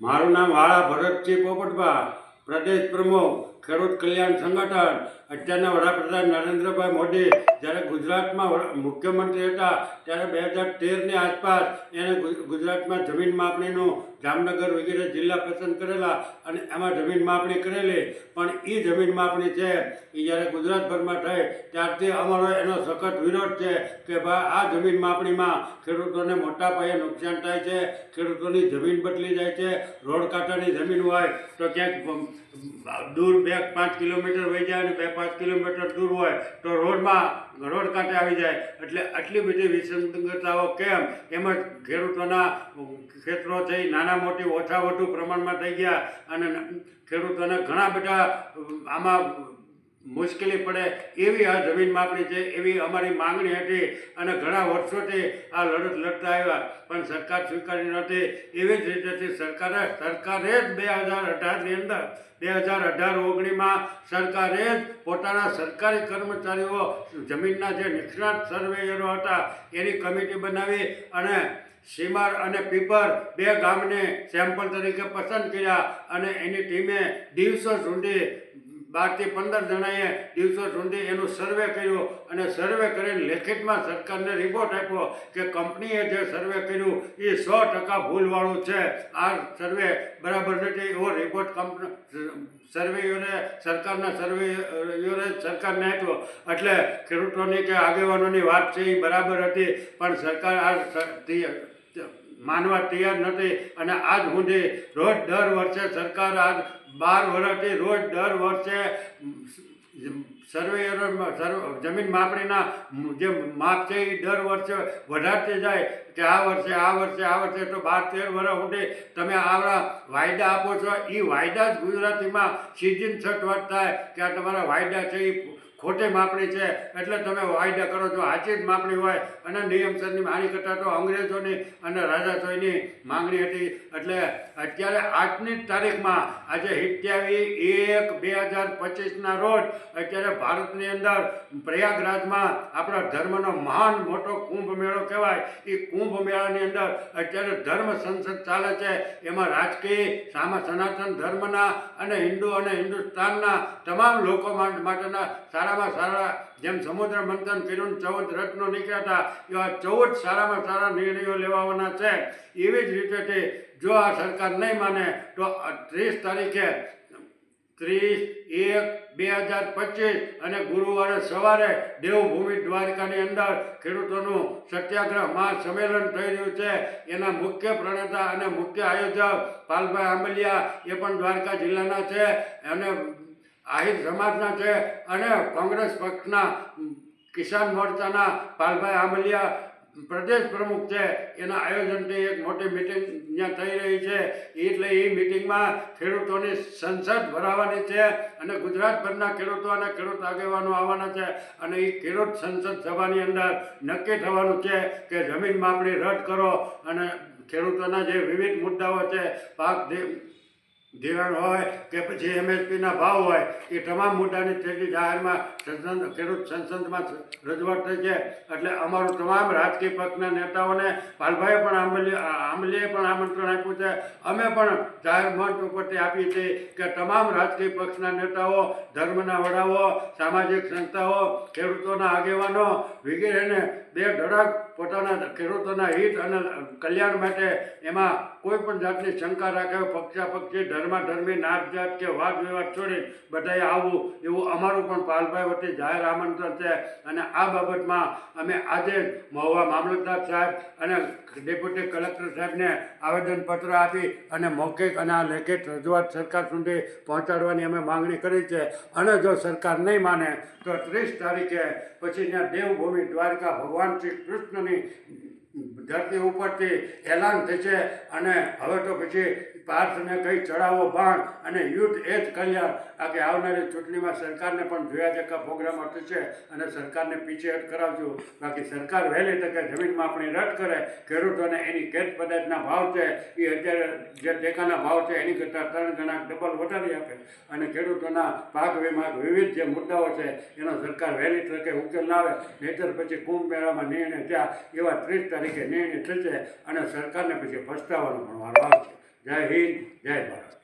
મારું નામ વાળા ભરતસિંહ પોપટભા પ્રદેશ પ્રમુખ. ખેડૂત કલ્યાણ સંગઠન. અત્યારના વડાપ્રધાન નરેન્દ્રભાઈ મોદી જ્યારે ગુજરાતમાં મુખ્યમંત્રી હતા, ત્યારે બે હજાર તેરની આસપાસ એણે ગુજરાતમાં જમીન માપણીનું જામનગર વગેરે જિલ્લા પસંદ કરેલા અને એમાં જમીન માપણી કરેલી. પણ એ જમીન માપણી છે એ જ્યારે ગુજરાતભરમાં થઈ, ત્યારથી અમારો એનો સખત વિરોધ છે કે ભાઈ આ જમીન માપણીમાં ખેડૂતોને મોટા પાયે નુકસાન થાય છે, ખેડૂતોની જમીન બદલી જાય છે, રોડ કાંઠાની જમીન હોય તો ક્યાંક દૂર બે પાંચ કિલોમીટર વહી જાય અને બે પાંચ કિલોમીટર દૂર હોય, તો રોડમાં રોડ કાંઠે આવી જાય. એટલે આટલી બધી વિસંગતતાઓ કેમ? એમ જ ખેડૂતોના ક્ષેત્રો થઈ નાના મોટી ઓછા વધુ પ્રમાણમાં થઈ ગયા અને ખેડૂતોને ઘણા બધા આમાં મુશ્કેલી પડે એવી આ જમીન માપણી છે, એવી અમારી માંગણી હતી અને ઘણા વર્ષોથી આ લડત લડતા આવ્યા. પણ સરકાર સ્વીકારી નથી એવી જ રીતેથી સરકારે સરકારે જ બે હજાર અઢારની અંદર, બે હજાર અઢાર ઓગણીમાં સરકારે જ પોતાના સરકારી કર્મચારીઓ, જમીનના જે નિષ્ણાત સર્વેયરો હતા, એની કમિટી બનાવી અને સીમાર અને પીપર બે ગામને સેમ્પલ તરીકે પસંદ કર્યા અને એની ટીમે દિવસો સુધી બારથી પંદર જણાએ દિવસો સુધી એનું સર્વે કર્યું અને સર્વે કરીને લેખિતમાં સરકારને રિપોર્ટ આપ્યો કે કંપનીએ જે સર્વે કર્યું એ સો ટકા ભૂલવાળું છે. આ સર્વે બરાબર નથી, એવો રિપોર્ટ કંપની સર્વેયોને સરકારના સર્વેયોને સરકારને આપ્યો. એટલે ખેડૂતોની કે આગેવાનોની વાત છે એ બરાબર હતી, પણ સરકાર આ માનવા તૈયાર નથી અને આજ સુધી રોજ દર વર્ષે સરકાર આજ બાર વર્ષથી રોજ દર વર્ષે સર્વ જમીન માપણીના જે માપ છે એ દર વર્ષે વધારતી જાય કે આ વર્ષે આ વર્ષે આ વર્ષે તો બાર, તેર વર્ષ સુધી તમે આવા વાયદા આપો છો. એ વાયદા જ ગુજરાતીમાં સિઝન છઠ થાય કે આ તમારા વાયદા છે એ ખોટી માપણી છે. એટલે તમે વાયદા કરો છો. સાચી જ માપણી હોય. અને નિયમસરની માણી કરતાં તો અંગ્રેજોની અને રાજાશાહીની માંગણી હતી. એટલે અત્યારે આજની જ તારીખમાં આજે સિત્યાવી એક બે હજાર પચીસના રોજ અત્યારે ભારતની અંદર પ્રયાગરાજમાં આપણા ધર્મનો મહાન મોટો કુંભ મેળો કહેવાય. એ કુંભ મેળાની અંદર અત્યારે ધર્મ સંસદ ચાલે છે. એમાં રાજકીય, સામા સનાતન ધર્મના અને હિન્દુ અને હિન્દુસ્તાનના તમામ લોકો માટેના માટેના સારામાં સારા, જેમ સમુદ્ર મંથન કર્યું ચૌદ રત્નો નીકળ્યા એવા ચૌદ સારામાં સારા નિર્ણયો લેવાના છે. એવી જ રીતે જો આ સરકાર નહીં માને, તો ત્રીસ તારીખે ત્રીસ એક બે હજાર પચીસ અને ગુરુવારે સવારે દેવભૂમિ દ્વારકાની અંદર ખેડૂતોનું સત્યાગ્રહ મહાસંમેલન થઈ રહ્યું છે. એના મુખ્ય પ્રણેતા અને મુખ્ય આયોજક પાલભાઈ આંબલિયા એ પણ દ્વારકા જિલ્લાના છે. અને આહિર સમાજના છે અને કોંગ્રેસ પક્ષના કિસાન મોરચાના પાલભાઈ આંબલિયા પ્રદેશ પ્રમુખ છે. એના આયોજનથી એક મોટી મિટિંગ ત્યાં થઈ રહી છે. એટલે એ મિટિંગમાં ખેડૂતોની સંસદ ભરાવાની છે અને ગુજરાતભરના ખેડૂતો અને ખેડૂત આગેવાનો આવવાના છે અને એ ખેડૂત સંસદ સભાની અંદર નક્કી થવાનું છે કે જમીન માપણી રદ કરો અને ખેડૂતોના જે વિવિધ મુદ્દાઓ છે, પાક ધિરાણ હોય કે પછી એમએસપીના ભાવ હોય, એ તમામ મુદ્દાની તેથી જાહેરમાં સંસદ, ખેડૂત સંસદમાં રજૂઆત થઈ છે. એટલે અમારું તમામ રાજકીય પક્ષના નેતાઓને પાલભાઈએ પણ આંબલી આંબલીએ પણ આમંત્રણ આપ્યું છે. અમે પણ જાહેર મંચ ઉપરથી આપીએ છીએ કે તમામ રાજકીય પક્ષના નેતાઓ, ધર્મના વડાઓ, સામાજિક સંસ્થાઓ, ખેડૂતોના આગેવાનો, વગેરેને બે ધડક પોતાના ખેડૂતોના હિત અને કલ્યાણ માટે એમાં કોઈ પણ જાતની શંકા રાખે, પક્ષાપક્ષી, ધર્માધર્મી નાત જાત કે વાદ વિવાદ છોડી બધાએ આવવું, એવું અમારું પણ પાલભાઈ વતી જાહેર આમંત્રણ છે. અને આ બાબતમાં અમે આજે મહુવા મામલતદાર સાહેબ અને ડેપ્યુટી કલેક્ટર સાહેબને આવેદનપત્ર આપી અને મૌખિક અને આ લેખિત રજૂઆત સરકાર સુધી પહોંચાડવાની અમે માંગણી કરી છે. અને જો સરકાર નહીં માને, તો ત્રીસ તારીખે પછી ત્યાં દેવભૂમિ, દ્વારકા, ભગવાન શ્રી કૃષ્ણની ધરતી ઉપરથી એલાન થશે અને હવે તો પછી પાર્થને કઈ ચડાવો બાણ અને યુદ્ધ એ જ કલ્યાણ. આ કે આવનારી ચૂંટણીમાં સરકારને પણ જોયા જકા પ્રોગ્રામ થશે અને સરકારને પીછેહટ કરાવજો. બાકી સરકાર વહેલી તકે જમીનમાં આપણી રદ કરે. ખેડૂતોને એની ખેત પદાર્થના ભાવ છે, એ અત્યારે જે ટેકાના ભાવ છે, એની કરતાં ત્રણ ગણા ડબલ વધારી આપે. અને ખેડૂતોના પાક વિમાગ વિવિધ જે મુદ્દાઓ છે, એનો સરકાર વહેલી તકે ઉકેલ લાવે. નહીતર પછી કુંભ મેળામાં નિર્ણય થયા એવા ત્રીસ તારીખે નિર્ણય થશે અને સરકારને પછી પસ્તાવાનો પણ વારો આવશે. જય હિન્દ જય ભારત